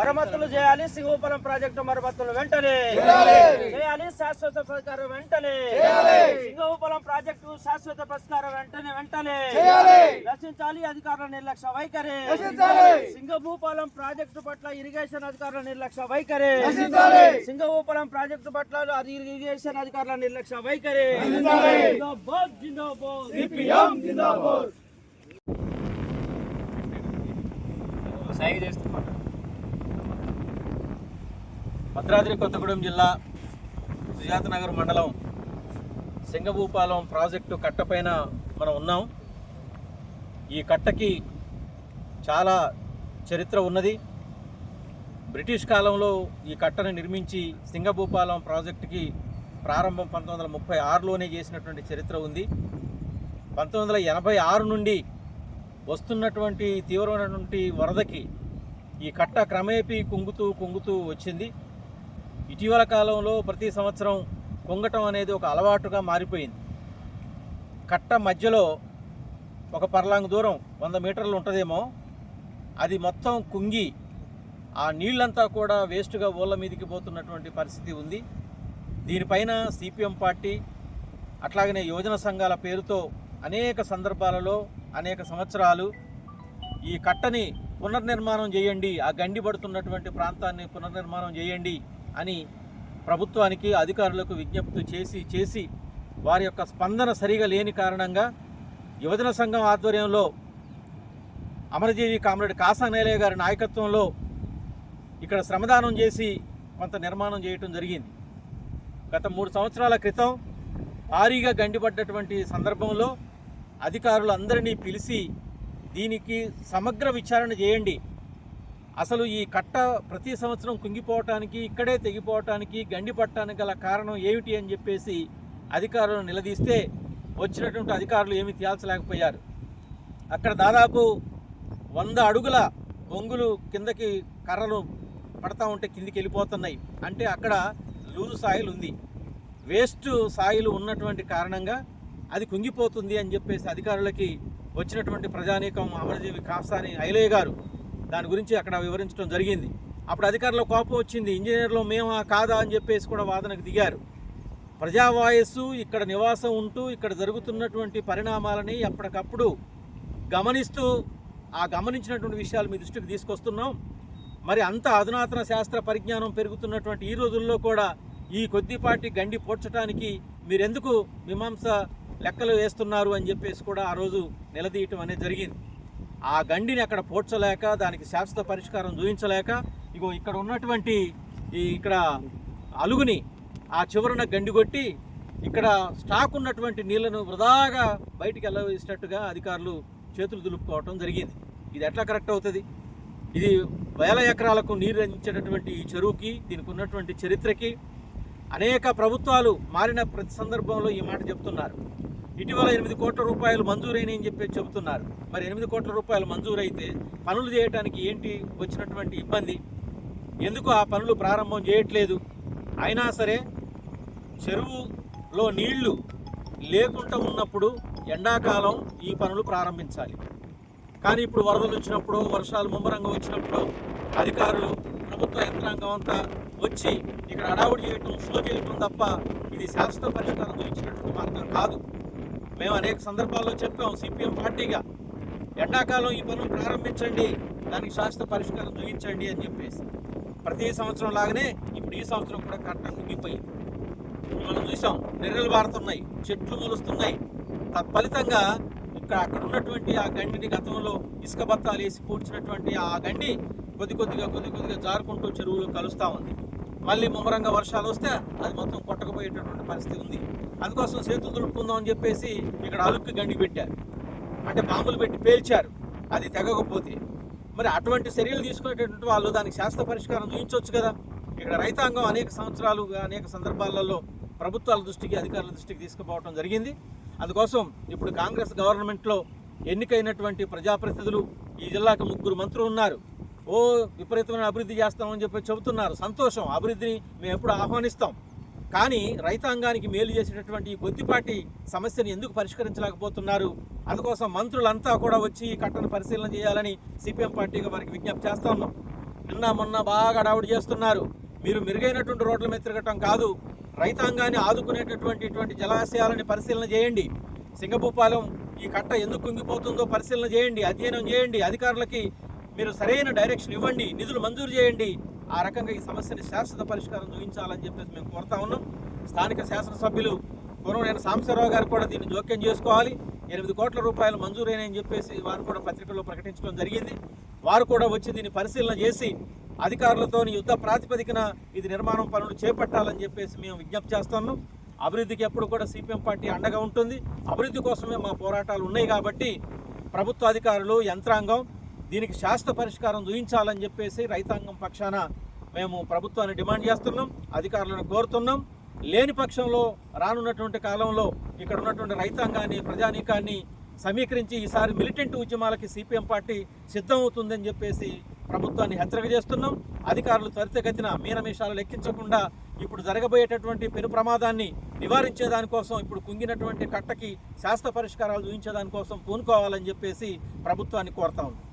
మరమ్మతులు చేయాలి. సింగోపురం ప్రాజెక్టు మరమ్మతులు వెంటనే చేయాలి. శాశ్వత పరిష్కారం వెంటనే సింగోపురం ప్రాజెక్టు శాశ్వత పరిష్కారం వెంటనే వెంటనే రచించాలి అధికారుల నిర్లక్ష్య వైఖరి. సింగభూపాలం ప్రాజెక్టు పట్ల ఇరిగేషన్ అధికారుల నిర్లక్ష్య వైఖరి. సింగభూపాలం ప్రాజెక్టు పట్ల ఇరిగేషన్ అధికారుల నిర్లక్ష్య వైఖరి. జిందాబాద్ జిందాబాద్. సాగి చేస్తున్నమాట భద్రాద్రి కొత్తగూడెం జిల్లా సుజాతనగర్ మండలం సింగభూపాలెం ప్రాజెక్టు కట్టపైన మనం ఉన్నాం. ఈ కట్టకి చాలా చరిత్ర ఉన్నది. బ్రిటిష్ కాలంలో ఈ కట్టను నిర్మించి సింగభూపాలెం ప్రాజెక్టుకి ప్రారంభం పంతొమ్మిది వందల ముప్పై ఆరులోనే చేసినటువంటి చరిత్ర ఉంది. పంతొమ్మిది వందల ఎనభై ఆరు నుండి వస్తున్నటువంటి తీవ్రమైనటువంటి వరదకి ఈ కట్ట క్రమేపీ కుంగుతూ కుంగుతూ వచ్చింది. ఇటీవల కాలంలో ప్రతి సంవత్సరం కుంగటం అనేది ఒక అలవాటుగా మారిపోయింది. కట్ట మధ్యలో ఒక పర్లాంగ్ దూరం వంద మీటర్లు ఉంటుందేమో అది మొత్తం కుంగి ఆ నీళ్ళంతా కూడా వేస్ట్గా ఊళ్ళ మీదకి పోతున్నటువంటి పరిస్థితి ఉంది. దీనిపైన సిపిఎం పార్టీ అట్లాగనే యువజన సంఘాల పేరుతో అనేక సందర్భాలలో అనేక సంవత్సరాలు ఈ కట్టని పునర్నిర్మాణం చేయండి ఆ గండి పడుతున్నటువంటి ప్రాంతాన్ని పునర్నిర్మాణం చేయండి అని ప్రభుత్వానికి అధికారులకు విజ్ఞప్తి చేసి చేసి వారి యొక్క స్పందన సరిగా లేని కారణంగా యువజన సంఘం ఆధ్వర్యంలో అమరజీవి కామ్రేడ్ కాసా నేలయ్య గారి నాయకత్వంలో ఇక్కడ శ్రమదానం చేసి కొంత నిర్మాణం చేయటం జరిగింది. గత మూడు సంవత్సరాల క్రితం భారీగా గండిపడ్డటువంటి సందర్భంలో అధికారులు అందరినీ పిలిచి దీనికి సమగ్ర విచారణ చేయండి. అసలు ఈ కట్ట ప్రతి సంవత్సరం కుంగిపోవటానికి ఇక్కడే తెగిపోవటానికి గండి పట్టడానికి గల కారణం ఏమిటి అని చెప్పేసి అధికారులను నిలదీస్తే వచ్చినటువంటి అధికారులు ఏమీ తేల్చలేకపోయారు. అక్కడ దాదాపు వంద అడుగుల బొంగులు కిందకి కర్రలు పడతా ఉంటే కిందికి వెళ్ళిపోతున్నాయి. అంటే అక్కడ లూజు సాయిల్ ఉంది. వేస్ట్ సాయిల్ ఉన్నటువంటి కారణంగా అది కుంగిపోతుంది అని చెప్పేసి అధికారులకి వచ్చినటువంటి ప్రజానీకం అమరజీవి కాసాని ఐలయ్య గారు దాని గురించి అక్కడ వివరించడం జరిగింది. అప్పుడు అధికారుల కోపం వచ్చింది. ఇంజనీర్లు మేమా కాదా అని చెప్పేసి కూడా వాదనకు దిగారు. ప్రజావాయస్సు ఇక్కడ నివాసం ఉంటూ ఇక్కడ జరుగుతున్నటువంటి పరిణామాలని ఎప్పటికప్పుడు గమనిస్తూ ఆ గమనించినటువంటి విషయాలు మీ దృష్టికి తీసుకొస్తున్నాం. మరి అంత అధునాతన శాస్త్ర పరిజ్ఞానం పెరుగుతున్నటువంటి ఈ రోజుల్లో కూడా ఈ కొద్దిపాటి గండి పోడ్చడానికి మీరెందుకు మీమాంస లెక్కలు వేస్తున్నారు అని చెప్పేసి కూడా ఆ రోజు నిలదీయటం అనేది జరిగింది. ఆ గండిని అక్కడ పోడ్చలేక దానికి శాశ్వత పరిష్కారం చూపించలేక ఇగో ఇక్కడ ఉన్నటువంటి ఈ ఇక్కడ అలుగుని ఆ చివరన గండి కొట్టి ఇక్కడ స్టాక్ ఉన్నటువంటి నీళ్ళను వృధాగా బయటికి వెళ్ళవేసినట్టుగా అధికారులు చేతులు దులుపుకోవటం జరిగింది. ఇది ఎట్లా కరెక్ట్ అవుతుంది? ఇది వేల ఎకరాలకు నీరు అందించేటటువంటి ఈ చెరువుకి దీనికి ఉన్నటువంటి చరిత్రకి అనేక ప్రభుత్వాలు మారిన ప్రతి సందర్భంలో ఈ మాట చెప్తున్నారు. ఇటీవల ఎనిమిది కోట్ల రూపాయలు మంజూరైన అని చెప్పి చెబుతున్నారు. మరి ఎనిమిది కోట్ల రూపాయలు మంజూరైతే పనులు చేయడానికి ఏంటి వచ్చినటువంటి ఇబ్బంది? ఎందుకు ఆ పనులు ప్రారంభం చేయట్లేదు? అయినా సరే చెరువులో నీళ్ళు లేకుండా ఉన్నప్పుడు ఎండాకాలం ఈ పనులు ప్రారంభించాలి. కానీ ఇప్పుడు వరదలు వచ్చినప్పుడు వర్షాలు ముమ్మరంగా వచ్చినప్పుడు అధికారులు ప్రభుత్వ యంత్రాంగం అంతా వచ్చి ఇక్కడ అడావుడి చేయటం స్లో చేయటం తప్ప ఇది శాశ్వత పరిష్కారం ఇచ్చినటువంటి మార్గం కాదు. మేము అనేక సందర్భాల్లో చెప్పాం సిపిఎం పార్టీగా. ఎండాకాలం ఈ పనులు ప్రారంభించండి దానికి శాశ్వత పరిష్కారం చూపించండి అని చెప్పేసి. ప్రతి సంవత్సరం లాగానే ఇప్పుడు ఈ సంవత్సరం కూడా కట్ట కుంగిపోయింది మనం చూసాం నిర్రలు బారుతున్నాయి చెట్లు మొలుస్తున్నాయి. తత్ఫలితంగా ఇక్కడ అక్కడ ఉన్నటువంటి ఆ గండిని గతంలో ఇసుక బత్తాలు వేసి పూడ్చినటువంటి ఆ గండి కొద్ది కొద్దిగా కొద్ది కొద్దిగా జారుకుంటూ చెరువులో కలుస్తూ ఉంది. మళ్ళీ ముమ్మరంగా వర్షాలు వస్తే అది మొత్తం కొట్టకపోయేటటువంటి పరిస్థితి ఉంది. అందుకోసం చేతులు దులుపుకుందాం అని చెప్పేసి ఇక్కడ అలుక్కి గండి పెట్టారు. అంటే బాంబులు పెట్టి పేల్చారు. అది తెగకపోతే. మరి అటువంటి చర్యలు తీసుకునేటటువంటి వాళ్ళు దానికి శాస్త్ర పరిష్కారం చూపించవచ్చు కదా. ఇక్కడ రైతాంగం అనేక సంవత్సరాలుగా అనేక సందర్భాలలో ప్రభుత్వాల దృష్టికి అధికారుల దృష్టికి తీసుకుపోవడం జరిగింది. అందుకోసం ఇప్పుడు కాంగ్రెస్ గవర్నమెంట్లో ఎన్నికైనటువంటి ప్రజాప్రతినిధులు ఈ జిల్లాకు ముగ్గురు మంత్రులు ఉన్నారు. ఓ విపరీతమైన అభివృద్ధి చేస్తామని చెప్పి చెబుతున్నారు. సంతోషం. అభివృద్ధిని మేము ఎప్పుడు ఆహ్వానిస్తాం. కానీ రైతాంగానికి మేలు చేసేటటువంటి కొద్దిపాటి సమస్యను ఎందుకు పరిష్కరించలేకపోతున్నారు? అందుకోసం మంత్రులంతా కూడా వచ్చి ఈ కట్టను పరిశీలన చేయాలని సిపిఎం పార్టీగా వారికి విజ్ఞప్తి చేస్తాము నిన్న మొన్న బాగా డౌట్ చేస్తున్నారు. మీరు మెరుగైనటువంటి రోడ్ల మీద తిరగటం కాదు రైతాంగాన్ని ఆదుకునేటటువంటి ఇటువంటి జలాశయాలని పరిశీలన చేయండి. సింగభూపాలెం ఈ కట్ట ఎందుకు కుంగిపోతుందో పరిశీలన చేయండి అధ్యయనం చేయండి. అధికారులకి మీరు సరైన డైరెక్షన్ ఇవ్వండి నిధులు మంజూరు చేయండి. ఆ రకంగా ఈ సమస్యని శాశ్వత పరిష్కారం చూపించాలని చెప్పేసి మేము కోరుతా ఉన్నాం. స్థానిక శాసనసభ్యులు కొనవనేని సాంబశివరావు గారు కూడా దీన్ని జోక్యం చేసుకోవాలి. ఎనిమిది కోట్ల రూపాయలు మంజూరైనని చెప్పేసి వారు కూడా పత్రికల్లో ప్రకటించడం జరిగింది. వారు కూడా వచ్చి దీన్ని పరిశీలన చేసి అధికారులతో యుద్ధ ప్రాతిపదికన ఇది నిర్మాణం పనులు చేపట్టాలని చెప్పేసి మేము విజ్ఞప్తి చేస్తున్నాం అభివృద్ధికి ఎప్పుడు కూడా సిపిఎం పార్టీ అండగా ఉంటుంది. అభివృద్ధి కోసమే మా పోరాటాలు ఉన్నాయి కాబట్టి ప్రభుత్వ అధికారులు యంత్రాంగం దీనికి శాశ్వత పరిష్కారం చూపించాలని చెప్పేసి రైతాంగం పక్షాన మేము ప్రభుత్వాన్ని డిమాండ్ చేస్తున్నాం అధికారులను కోరుతున్నాం. లేని పక్షంలో రానున్నటువంటి కాలంలో ఇక్కడ ఉన్నటువంటి రైతాంగాన్ని ప్రజానీకాన్ని సమీకరించి ఈసారి మిలిటెంట్ ఉద్యమాలకి సిపిఎం పార్టీ సిద్ధమవుతుందని చెప్పేసి ప్రభుత్వాన్ని హెచ్చరిక చేస్తున్నాం. అధికారులు త్వరితగతిన మీనమేషాలు లెక్కించకుండా ఇప్పుడు జరగబోయేటటువంటి పెను ప్రమాదాన్ని నివారించేదానికోసం ఇప్పుడు కుంగినటువంటి కట్టకి శాస్త్ర పరిష్కారాలు చూపించేదానికోసం పూనుకోవాలని చెప్పేసి ప్రభుత్వాన్ని కోరుతా ఉన్నాం.